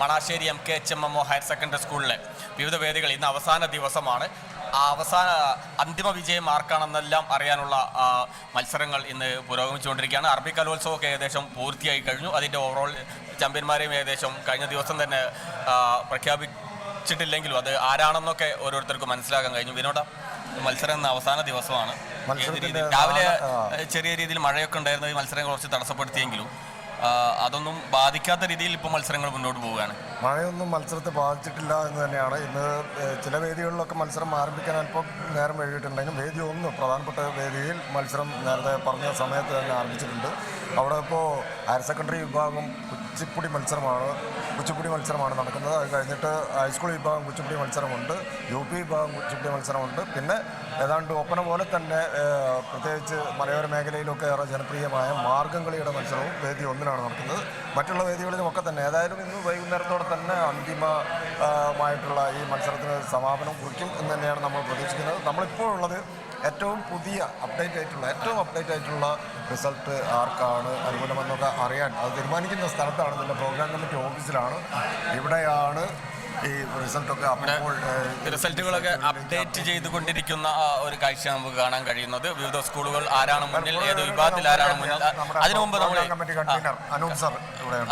Manassery M K H M M O higher secondary സ്കൂളിലെ വിവിധ വേദികൾ ഇന്ന് അവസാന ദിവസമാണ്. ആ അവസാന അന്തിമ വിജയം ആർക്കാണെന്നെല്ലാം അറിയാനുള്ള മത്സരങ്ങൾ ഇന്ന് പുരോഗമിച്ചുകൊണ്ടിരിക്കുകയാണ്. അറബി കലോത്സവമൊക്കെ ഏകദേശം പൂർത്തിയായി കഴിഞ്ഞു. അതിന്റെ ഓവറോൾ ചാമ്പ്യന്മാരെയും ഏകദേശം കഴിഞ്ഞ ദിവസം തന്നെ പ്രഖ്യാപിച്ചിട്ടില്ലെങ്കിലും അത് ആരാണെന്നൊക്കെ ഓരോരുത്തർക്കും മനസ്സിലാക്കാൻ കഴിഞ്ഞു. വിനോദ മത്സരം ഇന്ന് അവസാന ദിവസമാണ്. രാവിലെ ചെറിയ രീതിയിൽ മഴയൊക്കെ ഉണ്ടായിരുന്നത് ഈ മത്സരം കുറച്ച് തടസ്സപ്പെടുത്തിയെങ്കിലും അതൊന്നും ബാധിക്കാത്ത രീതിയിൽ ഇപ്പോൾ മത്സരങ്ങൾ മുന്നോട്ട് പോവുകയാണ്. മഴയൊന്നും മത്സരത്തെ ബാധിച്ചിട്ടില്ല എന്ന് തന്നെയാണ്. ഇന്ന് ചില വേദികളിലൊക്കെ മത്സരം ആരംഭിക്കാൻ അല്പം നേരം വൈകിട്ടുണ്ടെങ്കിലും വേദി ഒന്ന് പ്രധാനപ്പെട്ട വേദിയിൽ മത്സരം നേരത്തെ പറഞ്ഞ സമയത്ത് തന്നെ ആരംഭിച്ചിട്ടുണ്ട്. അവിടെ ഇപ്പോൾ ഹയർ സെക്കൻഡറി വിഭാഗം കുച്ചിപ്പുടി മത്സരമാണ് കുച്ചിപ്പുടി മത്സരമാണ് നടക്കുന്നത്. അത് കഴിഞ്ഞിട്ട് ഹൈസ്കൂൾ വിഭാഗം കുച്ചിപ്പുടി മത്സരമുണ്ട്. യു പി വിഭാഗം കുച്ചിപ്പുടി മത്സരമുണ്ട്. പിന്നെ ഏതാണ്ട് ഒപ്പന പോലെ തന്നെ പ്രത്യേകിച്ച് മലയോര മേഖലയിലൊക്കെ ഏറെ ജനപ്രിയമായ മാർഗം കളിയുടെ മത്സരവും വേദി ഒന്നിനാണ് നടക്കുന്നത്. മറ്റുള്ള വേദികളിലുമൊക്കെ തന്നെ ഏതായാലും ഇന്ന് വൈകുന്നേരത്തോടെ തന്നെ അന്തിമമായിട്ടുള്ള ഈ മത്സരത്തിന് സമാപനം കുറിക്കും എന്ന് തന്നെയാണ് നമ്മൾ പ്രതീക്ഷിക്കുന്നത്. നമ്മളിപ്പോൾ ഉള്ളത് ഏറ്റവും പുതിയ അപ്ഡേറ്റ് ആയിട്ടുള്ള ഏറ്റവും അപ്ഡേറ്റ് ആയിട്ടുള്ള റിസൾട്ട് ആർക്കാണ് അനുകൂലമെന്നൊക്കെ അറിയാൻ അത് തീരുമാനിക്കുന്ന സ്ഥലത്താണ് ഇതിന്റെ പ്രോഗ്രാം കമ്മിറ്റി ഓഫീസിലാണ്. ഇവിടെയാണ് ഈ റിസൾട്ടൊക്കെ അപ്പോൾ ഏഹ്, റിസൾട്ടുകളൊക്കെ അപ്ഡേറ്റ് ചെയ്തുകൊണ്ടിരിക്കുന്ന ഒരു കാഴ്ച നമുക്ക് കാണാൻ കഴിയുന്നത്. വിവിധ സ്കൂളുകൾ ആരാണ് മുന്നിൽ ഏത് വിഭാഗത്തിൽ ആരാണ് മുന്നിൽ അതിനു മുമ്പ് നമ്മൾ അനൂപ് സർ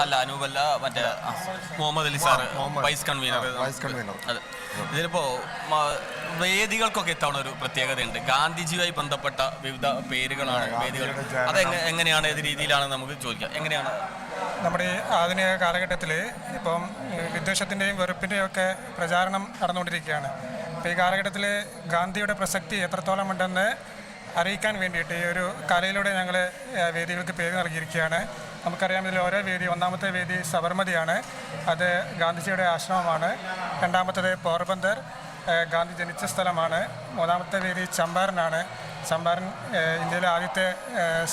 അല്ല അനൂപല്ല മറ്റേ Muhammad Ali sir vice convener vice convener അതെ. ഇതിലിപ്പോ വേദികൾക്കൊക്കെ ഇത്തവണ ഒരു പ്രത്യേകതയുണ്ട്. ഗാന്ധിജിയുമായി ബന്ധപ്പെട്ട വിവിധ പേരുകളാണ് വേദികൾ. അത് എങ്ങനെയാണ് ഏത് രീതിയിലാണ് നമുക്ക് ചോദിക്കാം? എങ്ങനെയാണ് നമ്മുടെ ആധുനിക കാലഘട്ടത്തിൽ ഇപ്പം വിദ്വേഷത്തിന്റെയും വെറുപ്പിന്റെയും ഒക്കെ പ്രചാരണം നടന്നുകൊണ്ടിരിക്കുകയാണ്. അപ്പോൾ ഈ കാലഘട്ടത്തിൽ ഗാന്ധിയുടെ പ്രസക്തി എത്രത്തോളം ഉണ്ടെന്ന് അറിയിക്കാൻ വേണ്ടിയിട്ട് ഈ ഒരു കലയിലൂടെ ഞങ്ങൾ വേദികൾക്ക് പേര് നൽകിയിരിക്കുകയാണ്. നമുക്കറിയാം ഇതിൽ ഓരോ വേദി ഒന്നാമത്തെ വേദി സബർമതിയാണ്. അത് ഗാന്ധിജിയുടെ ആശ്രമമാണ്. രണ്ടാമത്തത് പോർബന്ദർ ഗാന്ധി ജനിച്ച സ്ഥലമാണ്. മൂന്നാമത്തെ വേദി ചമ്പാരനാണ്. ചമ്പാരൻ ഇന്ത്യയിലെ ആദ്യത്തെ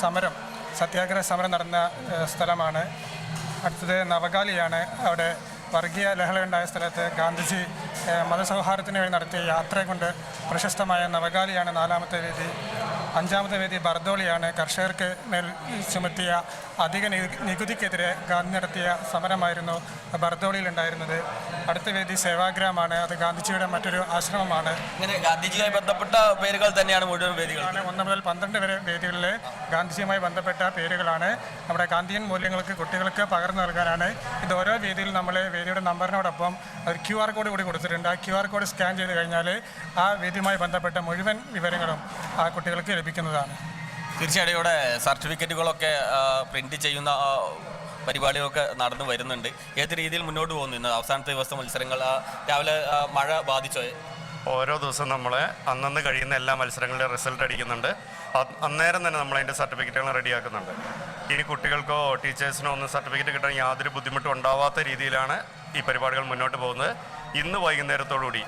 സമരം സത്യാഗ്രഹ സമരം നടന്ന സ്ഥലമാണ്. അടുത്തത് നവകാലിയാണ്. അവിടെ വർഗീയ ലഹള ഉണ്ടായ സ്ഥലത്ത് ഗാന്ധിജി മതസൗഹാർദ്ദത്തിന് വേണ്ടി നടത്തിയ യാത്രയെ കൊണ്ട് പ്രശസ്തമായ നവകാലിയാണ് നാലാമത്തെ വേദി. അഞ്ചാമത്തെ വേദി ബർദോളിയാണ്. കർഷകർക്ക് മേൽ ചുമത്തിയ അധിക നികു- നികുതിക്കെതിരെ ഗാന്ധി നടത്തിയ സമരമായിരുന്നു ബർദോളിയിൽ ഉണ്ടായിരുന്നത്. അടുത്ത വേദി സേവാഗ്രഹമാണ് അത് ഗാന്ധിജിയുടെ മറ്റൊരു ആശ്രമമാണ്. ഇങ്ങനെ ഗാന്ധിജിയുമായി ബന്ധപ്പെട്ട പേരുകൾ തന്നെയാണ് മുഴുവൻ വേദികൾ ആണ് ഒന്ന് മുതൽ പന്ത്രണ്ട് വരെ വേദികളിൽ ഗാന്ധിജിയുമായി ബന്ധപ്പെട്ട പേരുകളാണ്. നമ്മുടെ ഗാന്ധിയൻ മൂല്യങ്ങൾക്ക് കുട്ടികൾക്ക് പകർന്നു നൽകാനാണ് ഇത് ഓരോ വേദിയിൽ നമ്മൾ വേദിയുടെ നമ്പറിനോടൊപ്പം ഒരു ക്യു ആർ കോഡ് കൂടി കൊടുത്തിട്ടുണ്ട്. ആ ക്യു ആർ കോഡ് സ്കാൻ ചെയ്ത് കഴിഞ്ഞാൽ ആ വേദിയുമായി ബന്ധപ്പെട്ട മുഴുവൻ വിവരങ്ങളും ആ കുട്ടികൾക്ക് ലഭിക്കുന്നതാണ്. തീർച്ചയായിട്ടും ഇവിടെ സർട്ടിഫിക്കറ്റുകളൊക്കെ പ്രിന്റ് ചെയ്യുന്ന ആ, പരിപാടികളൊക്കെ നടന്നു വരുന്നുണ്ട്. ഏത് രീതിയിൽ മുന്നോട്ട് പോകുന്നു ഇന്ന് അവസാനത്തെ ദിവസം മത്സരങ്ങൾ? രാവിലെ മഴ ബാധിച്ചോ? ഓരോ ദിവസം നമ്മൾ അന്നന്ന് കഴിയുന്ന എല്ലാ മത്സരങ്ങളുടെയും റിസൾട്ട് അടിക്കുന്നുണ്ട്. അന്നേരം തന്നെ നമ്മൾ അതിന്റെ സർട്ടിഫിക്കറ്റുകൾ റെഡിയാക്കുന്നുണ്ട്. ഇനി കുട്ടികൾക്കോ ടീച്ചേഴ്സിനോ ഒന്നും സർട്ടിഫിക്കറ്റ് കിട്ടാൻ യാതൊരു ബുദ്ധിമുട്ടും ഉണ്ടാവാത്ത രീതിയിലാണ് ഈ പരിപാടികൾ മുന്നോട്ട് പോകുന്നത്. ഇന്ന് വൈകുന്നേരത്തോടുകൂടി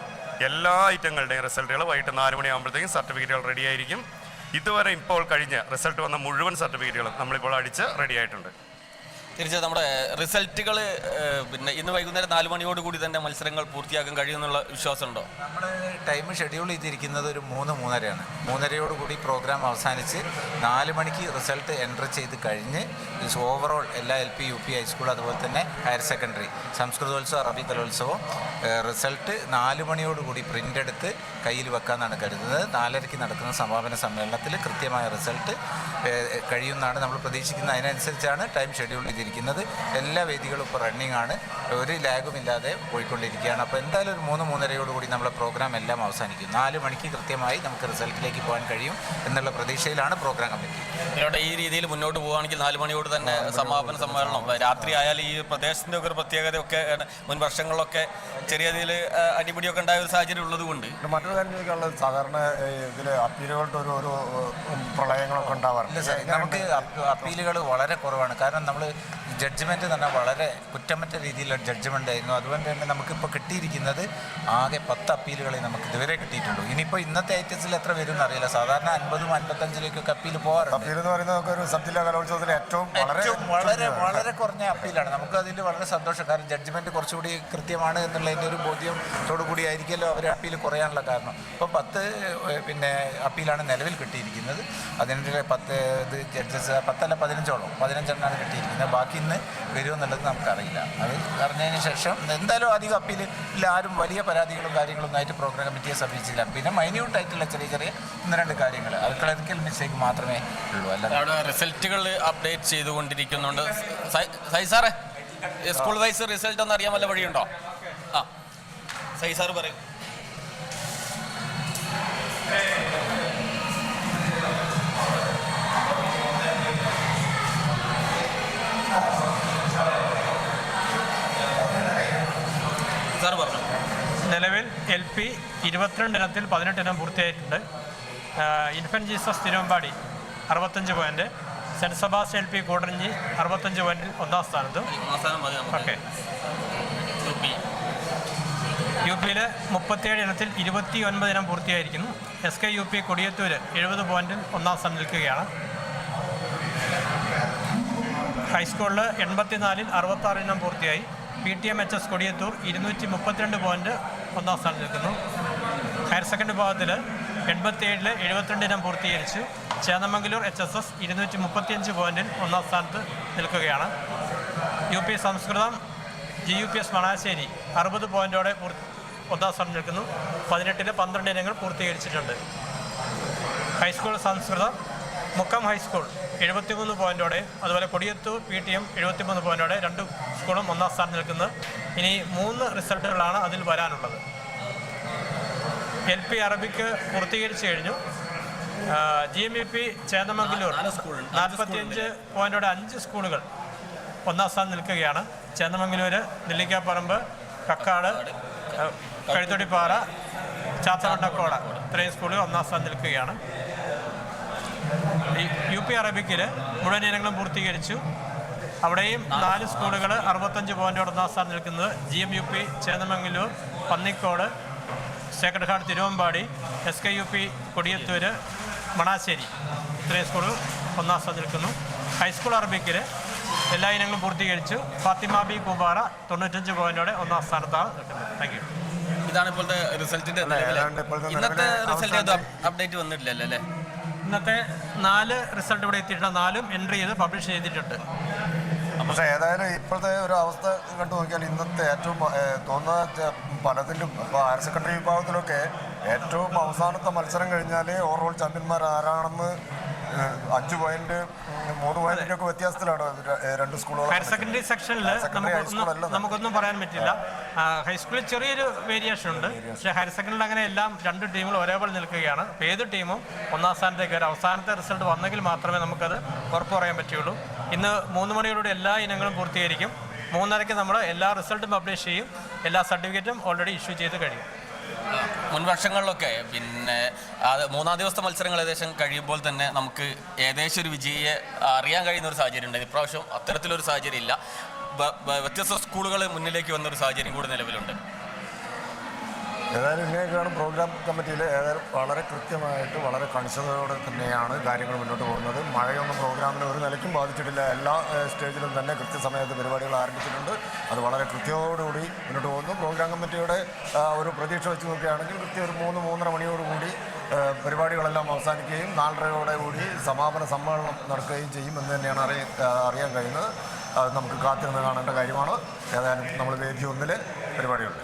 എല്ലാ ഐറ്റങ്ങളുടെയും റിസൾട്ടുകൾ വൈകിട്ട് നാല് മണിയാകുമ്പോഴത്തേക്കും സർട്ടിഫിക്കറ്റുകൾ റെഡിയായിരിക്കും ഇതുവരെ ഇപ്പോൾ കഴിഞ്ഞ് റിസൾട്ട് വന്ന മുഴുവൻ സർട്ടിഫിക്കറ്റുകളും നമ്മളിപ്പോൾ അടിച്ച് റെഡിയായിട്ടുണ്ട് തീർച്ചയായും നമ്മുടെ റിസൾട്ടുകൾ പിന്നെ ഇന്ന് വൈകുന്നേരം നാല് മണിയോട് കൂടി തന്നെ മത്സരങ്ങൾ പൂർത്തിയാക്കാൻ കഴിയുമെന്നുള്ള വിശ്വാസമുണ്ടോ? നമ്മൾ ടൈം ഷെഡ്യൂൾ ചെയ്തിരിക്കുന്നത് ഒരു മൂന്ന് മൂന്നരയാണ്. മൂന്നരയോട് കൂടി പ്രോഗ്രാം അവസാനിച്ച് നാല് മണിക്ക് റിസൾട്ട് എന്റർ ചെയ്ത് കഴിഞ്ഞ് ഓവറോൾ എല്ലാ L P U P high school അതുപോലെ തന്നെ ഹയർ സെക്കൻഡറി സംസ്കൃതോത്സവം അറബി കലോത്സവം റിസൾട്ട് നാല് മണിയോടുകൂടി പ്രിന്റ് എടുത്ത് കയ്യിൽ വെക്കാമെന്നാണ് കരുതുന്നത്. നാലരയ്ക്ക് നടക്കുന്ന സമാപന സമ്മേളനത്തിൽ കൃത്യമായ റിസൾട്ട് കഴിയുമെന്നാണ് നമ്മൾ പ്രതീക്ഷിക്കുന്നത്. അതിനനുസരിച്ചാണ് ടൈം ഷെഡ്യൂൾ ചെയ്തിരിക്കുന്നത്. എല്ലാ വേദികളും ഇപ്പോൾ റണ്ണിങ് ആണ്. ഒരു ലാഗും ഇല്ലാതെ പോയിക്കൊണ്ടിരിക്കുകയാണ്. അപ്പോൾ എന്തായാലും ഒരു മൂന്ന് മൂന്നരയോടുകൂടി നമ്മളെ പ്രോഗ്രാം എല്ലാം അവസാനിക്കും. നാല് മണിക്ക് കൃത്യമായി നമുക്ക് റിസൾട്ടിലേക്ക് പോകാൻ കഴിയും എന്നുള്ള പ്രതീക്ഷയിലാണ് പ്രോഗ്രാം കമ്മിറ്റി ഇവിടെ ഈ രീതിയിൽ മുന്നോട്ട് പോവുകയാണെങ്കിൽ നാല് മണിയോട് തന്നെ സമാപന സമ്മേളനം. രാത്രി ആയാൽ ഈ പ്രദേശത്തിന്റെ ഒക്കെ ഒരു പ്രത്യേകതയൊക്കെ മുൻ വർഷങ്ങളിലൊക്കെ ചെറിയ രീതിയിൽ അടിപിടിയൊക്കെ ഉണ്ടായ ഒരു സാഹചര്യം ഉള്ളത് കൊണ്ട് മറ്റൊരു കാര്യം ചോദിക്കാനുള്ളത് സാധാരണ ഇതിൽ അപ്പീലുകളുടെ ഒരു ഒരു പ്രളയങ്ങളൊക്കെ ഉണ്ടാവാറുണ്ട്. സാർ നമുക്ക് അപ്പീലുകൾ വളരെ കുറവാണ്. കാരണം നമ്മൾ ജഡ്ജ്മെന്റ് തന്നെ വളരെ കുറ്റമറ്റ രീതിയിലുള്ള ജഡ്ജ്മെന്റ് ആയിരുന്നു. അതുകൊണ്ട് തന്നെ നമുക്കിപ്പോൾ കിട്ടിയിരിക്കുന്നത് ആകെ പത്ത് അപ്പീലുകളെ നമുക്ക് ഇതുവരെ കിട്ടിയിട്ടുള്ളൂ. ഇനിയിപ്പോൾ ഇന്നത്തെ ഐറ്റംസിൽ എത്ര വരും എന്നറിയില്ല സാധാരണ അൻപതും അൻപത്തഞ്ചിലേക്കൊക്കെ അപ്പീൽ പോകാറുണ്ട് അപ്പീൽ എന്ന് പറയുന്നത് ഒരു സബ് ജില്ലാ കലോത്സവത്തിൽ ഏറ്റവും വളരെ വളരെ കുറഞ്ഞ അപ്പീലാണ്. നമുക്ക് അതിൽ വളരെ സന്തോഷം. കാരണം ജഡ്ജ്മെന്റ് കുറച്ചുകൂടി കൃത്യമാണ് എന്നുള്ളതിന്റെ ഒരു ബോധ്യത്തോടു കൂടി ആയിരിക്കുമല്ലോ അവർ അപ്പീൽ കുറയാനുള്ള കാരണം. ഇപ്പോൾ പത്ത് പിന്നെ അപ്പീലാണ് നിലവിൽ കിട്ടിയിരിക്കുന്നത്. അതിന്റെ പത്ത് ഇത് ജഡ്ജസ് പത്തല്ല പതിനഞ്ചോളം. പതിനഞ്ചെണ്ണമാണ് കിട്ടിയിരിക്കുന്നത്. ബാക്കി നിന്ന് വരുമെന്നുള്ളത് നമുക്കറിയില്ല. അത് അറിഞ്ഞതിന് ശേഷം എന്തായാലും അധികം അപ്പീൽ ആരും വലിയ പരാതികളും കാര്യങ്ങളൊന്നും ആയിട്ട് പ്രോഗ്രാം കമ്മിറ്റിയെ സമീപിച്ചില്ല. പിന്നെ മൈന്യൂട്ടായിട്ടുള്ള ചെറിയ ചെറിയ ഒന്ന് രണ്ട് കാര്യങ്ങൾ. അത് ക്ലറിക്കൽ മിസ്റ്റേക്ക് മാത്രമേ ഉള്ളൂ. അല്ല റിസൾട്ടുകൾ അപ്ഡേറ്റ് ചെയ്തുകൊണ്ടിരിക്കുന്നുണ്ട്. സൈ- സാറേ സ്കൂൾ വൈസ് റിസൾട്ട് ഒന്ന് അറിയാൻ വല്ല വഴിയുണ്ടോ? ആ സൈ സാറ് പറയും. സാറ് പറഞ്ഞു. നിലവിൽ എൽ പി ഇരുപത്തിരണ്ട് ഇനത്തിൽ പതിനെട്ട് ഇനം പൂർത്തിയായിട്ടുണ്ട്. ഇൻഫന്റ് ജീസസ് തിരുവമ്പാടി അറുപത്തഞ്ച് പോയിന്റ് സെന്റ് സെബാസ് എൽ പി കൂടരഞ്ഞി അറുപത്തഞ്ച് പോയിന്റിൽ ഒന്നാം സ്ഥാനത്തും. ഓക്കെ. യു പിയിലെ യു പിയിൽ മുപ്പത്തിയേഴ് ഇനത്തിൽ ഇരുപത്തി ഒൻപത് ഇനം പൂർത്തിയായിരിക്കുന്നു. S K U P Kodiyathur എഴുപത് പോയിന്റിൽ ഒന്നാം സ്ഥാനം നിൽക്കുകയാണ്. ഹൈസ്കൂളിൽ എൺപത്തിനാലിൽ അറുപത്താറ് ഇനം പൂർത്തിയായി. P T M H S Kodiyathur ഇരുന്നൂറ്റി മുപ്പത്തിരണ്ട് പോയിന്റ് ഒന്നാം സ്ഥാനം നിൽക്കുന്നു. ഹയർ സെക്കൻഡറി വിഭാഗത്തിൽ എൺപത്തിയേഴിൽ എഴുപത്തിരണ്ട് ഇനം പൂർത്തീകരിച്ചു ചേന്നമംഗലൂർ എച്ച് എസ് എസ് ഇരുന്നൂറ്റി മുപ്പത്തിയഞ്ച് പോയിന്റിൽ ഒന്നാം സ്ഥാനത്ത് നിൽക്കുകയാണ്. യു പി സംസ്കൃതം G U P S Manassery അറുപത് പോയിന്റോടെ ഒന്നാം സ്ഥാനം നിൽക്കുന്നു. പതിനെട്ടിൽ പന്ത്രണ്ട് ഇനങ്ങൾ പൂർത്തീകരിച്ചിട്ടുണ്ട്. ഹൈസ്കൂൾ സംസ്കൃതം മുക്കം ഹൈസ്കൂൾ എഴുപത്തിമൂന്ന് പോയിന്റോടെ അതുപോലെ കൊടിയത്തൂർ പി ടി എം എഴുപത്തിമൂന്ന് പോയിന്റോടെ രണ്ട് സ്കൂളും ഒന്നാം സ്ഥാനം നിൽക്കുന്നത് ഇനി മൂന്ന് റിസൾട്ടുകളാണ് അതിൽ വരാനുള്ളത്. എൽ പി അറബിക്ക് പൂർത്തീകരിച്ചു കഴിഞ്ഞു. G M E P Chennamangaloor നാൽപ്പത്തിയഞ്ച് പോയിന്റോടെ അഞ്ച് സ്കൂളുകൾ ഒന്നാം സ്ഥാനം നിൽക്കുകയാണ്. ചേന്നമംഗലൂർ നെല്ലിക്കാപ്പറമ്പ് കക്കാട് കഴുത്തൊടിപ്പാറ ചാത്തവട്ടക്കോട ഇത്രയും സ്കൂളുകൾ ഒന്നാം സ്ഥാനം നിൽക്കുകയാണ്. പി അറബിക്കിൽ മുഴുവൻ ഇനങ്ങളും പൂർത്തീകരിച്ചു. അവിടെയും നാല് സ്കൂളുകൾ അറുപത്തഞ്ച് പോയിന്റോടെ ഒന്നാം സ്ഥാനം നിൽക്കുന്നത് G M U P Chennamangaloor Pannikkode sacred heart Thiruvambady S K U P Kodiyathur Manassery ഇത്രയും സ്കൂളുകൾ ഒന്നാം സ്ഥാനം നിൽക്കുന്നു. ഹൈസ്കൂൾ അറബിക്കിൽ എല്ലാ ഇനങ്ങളും പൂർത്തീകരിച്ചു. ഫാത്തിമ ബി കുബാറ തൊണ്ണൂറ്റഞ്ച് പോയിന്റോടെ ഒന്നാം സ്ഥാനത്താണ് നിൽക്കുന്നത്. താങ്ക് യു ഇതാണ് ഇപ്പോഴത്തെ റിസൾട്ടിന്റെ ഇന്നത്തെ റിസൾട്ട് അപ്ഡേറ്റ് വന്നിട്ടില്ല അല്ലേ? ഇന്നത്തെ നാല് റിസൾട്ട് ഇവിടെ എത്തിയിട്ടുണ്ട്. നാലും എൻട്രി ചെയ്ത് പബ്ലിഷ് ചെയ്തിട്ടുണ്ട്. പക്ഷേ ഏതായാലും ഇപ്പോഴത്തെ ഒരു അവസ്ഥ കണ്ടു നോക്കിയാൽ ഇന്നത്തെ ഏറ്റവും തോന്നുന്ന പലതിലും ഇപ്പോൾ ഹയർ സെക്കൻഡറി വിഭാഗത്തിലൊക്കെ ഏറ്റവും അവസാനത്തെ മത്സരം കഴിഞ്ഞാൽ ഓവറോൾ ചാമ്പ്യന്മാർ ആരാണെന്ന് അഞ്ച് പോയിന്റ് മൂന്ന് പോയിന്റ് ഒക്കെ വ്യത്യാസത്തിലാണ്? രണ്ട് സ്കൂളുകൾ ഹയർ സെക്കൻഡറി സെക്ഷനിൽ നമുക്കൊന്നും നമുക്കൊന്നും പറയാൻ പറ്റില്ല. ഹൈസ്കൂളിൽ ചെറിയൊരു വേരിയേഷൻ ഉണ്ട്. പക്ഷേ ഹയർ സെക്കൻഡറിൽ അങ്ങനെ എല്ലാം രണ്ട് ടീമുകൾ ഒരേപോലെ നിൽക്കുകയാണ്. അപ്പോൾ ഏത് ടീമും ഒന്നാം സ്ഥാനത്തേക്ക് വരും. അവസാനത്തെ റിസൾട്ട് വന്നെങ്കിൽ മാത്രമേ നമുക്കത് ഉറപ്പ് പറയാൻ പറ്റുള്ളൂ ഇന്ന് മൂന്ന് മണിയോടുകൂടി എല്ലാ ഇനങ്ങളും പൂർത്തീകരിക്കും. മൂന്നരയ്ക്ക് നമ്മൾ എല്ലാ റിസൾട്ടും പബ്ലിഷ് ചെയ്യും. എല്ലാ സർട്ടിഫിക്കറ്റും ഓൾറെഡി ഇഷ്യൂ ചെയ്ത് കഴിയും. മുൻ വർഷങ്ങളിലൊക്കെ പിന്നെ അത് മൂന്നാം ദിവസത്തെ മത്സരങ്ങൾ ഏകദേശം കഴിയുമ്പോൾ തന്നെ നമുക്ക് ഏകദേശം ഒരു വിജയിയെ അറിയാൻ കഴിയുന്ന ഒരു സാഹചര്യം ഉണ്ട്. ഇപ്രാവശ്യം അത്തരത്തിലൊരു സാഹചര്യം ഇല്ല. വ്യത്യസ്ത സ്കൂളുകൾ മുന്നിലേക്ക് വന്ന ഒരു സാഹചര്യം കൂടി നിലവിലുണ്ട്. ഏതായാലും ഇങ്ങനെയൊക്കെയാണ് പ്രോഗ്രാം കമ്മിറ്റിയിൽ ഏതായാലും വളരെ കൃത്യമായിട്ട് വളരെ കണിശതയോടെ തന്നെയാണ് കാര്യങ്ങൾ മുന്നോട്ട് പോകുന്നത്. മഴയൊന്നും പ്രോഗ്രാമിനെ ഒരു നിലയ്ക്കും ബാധിച്ചിട്ടില്ല. എല്ലാ സ്റ്റേജിലും തന്നെ കൃത്യസമയത്ത് പരിപാടികൾ ആരംഭിച്ചിട്ടുണ്ട്. അത് വളരെ കൃത്യതയോടുകൂടി മുന്നോട്ട് പോകുന്നു. പ്രോഗ്രാം കമ്മിറ്റിയുടെ ഒരു പ്രതീക്ഷ വെച്ച് നോക്കുകയാണെങ്കിൽ കൃത്യം ഒരു മൂന്ന് മൂന്നര മണിയോടുകൂടി പരിപാടികളെല്ലാം അവസാനിക്കുകയും നാലരയോടെ കൂടി സമാപന സമ്മേളനം നടക്കുകയും ചെയ്യും എന്ന് തന്നെയാണ് അറിയ അറിയാൻ കഴിയുന്നത്. അത് നമുക്ക് കാത്തിരുന്ന് കാണേണ്ട കാര്യമാണ്. ഏതായാലും നമ്മൾ വേദി ഒന്നിൽ പരിപാടിയുണ്ട്.